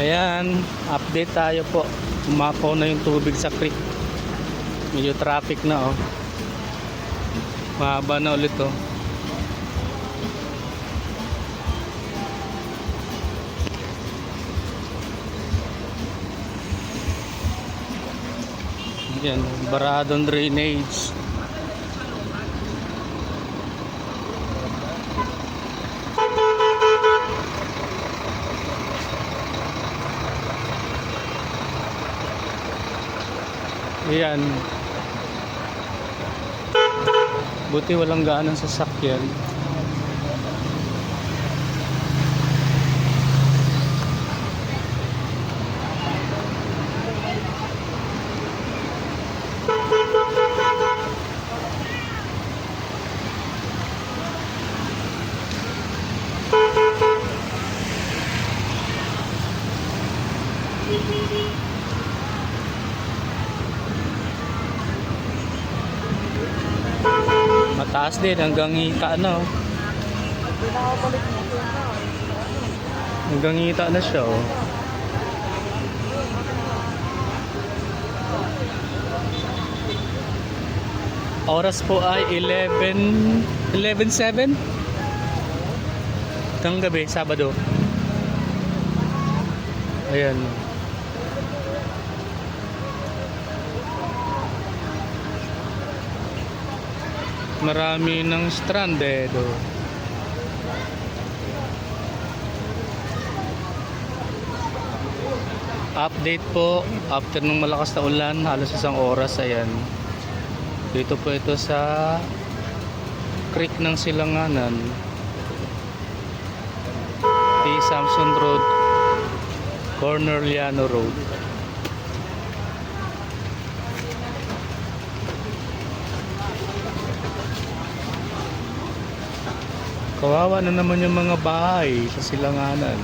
Ayan, update tayo po. Umapaw na yung tubig sa creek. Medyo traffic na oh. Mahaba na ulit oh. Yan, baradong drainage. Ayan. Buti walang gaanang sasakyan. Mataas din hanggang hita na oh. Hanggang hita na siya oh. Oras po ay 11 11:07 Itang gabi, Sabado. Ayan. Marami ng stranded. Oh. Update po after nung malakas na ulan, halos isang oras ayan. Dito po ito sa creek ng Silanganan. T. Samson Road, Corner Liano Road. Kawawa na naman yung mga bahay sa Silanganan.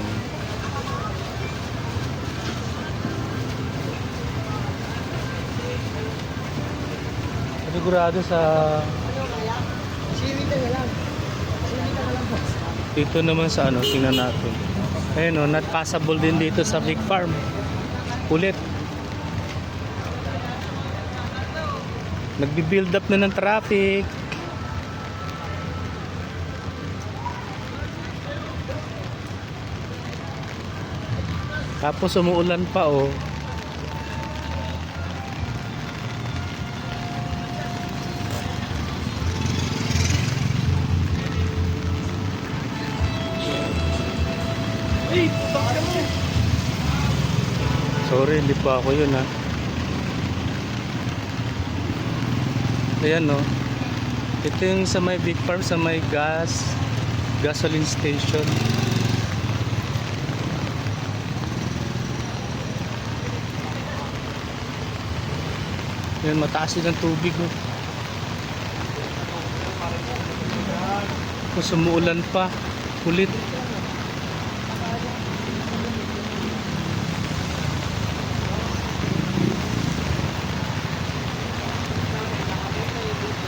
Sigurado sa dito naman sa ano, tingnan natin. Ayun o, not passable din dito sa Big Farm. Ulit. Nagbi-build up na ng traffic. Tapos umuulan pa oh. Sorry, hindi pa ako yun ha. Ayan no. Ito yung sa may big farm, sa may gas, gasoline station. Yan, mataas din ang tubig oh. Kung sumuulan pa, ulit.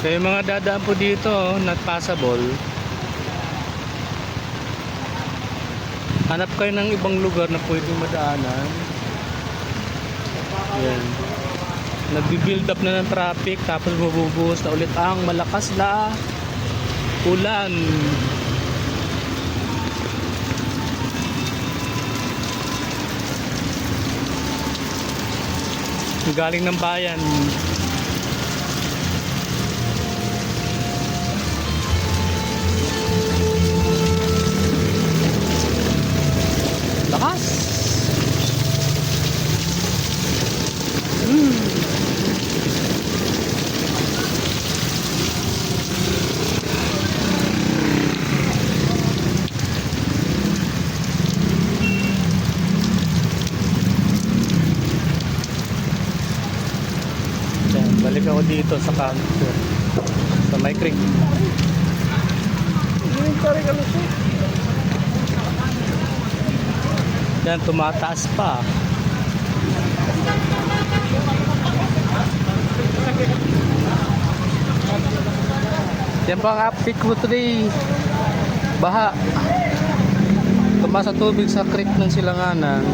Kaya yung mga dadaan po dito, oh, not passable. Hanap kayo ng ibang lugar na pwedeng madaanan. Yan. Nagbi-build up na ng traffic tapos mabubuhos na ulit ang malakas na ulan. Galing ng bayan. Balik ako dito sa counter. Sa my creek. Kalusot. Yan, tumataas pa. Yan po ang update ko today. Baha. Tumaas ang tubig sa creek ng Silanganan.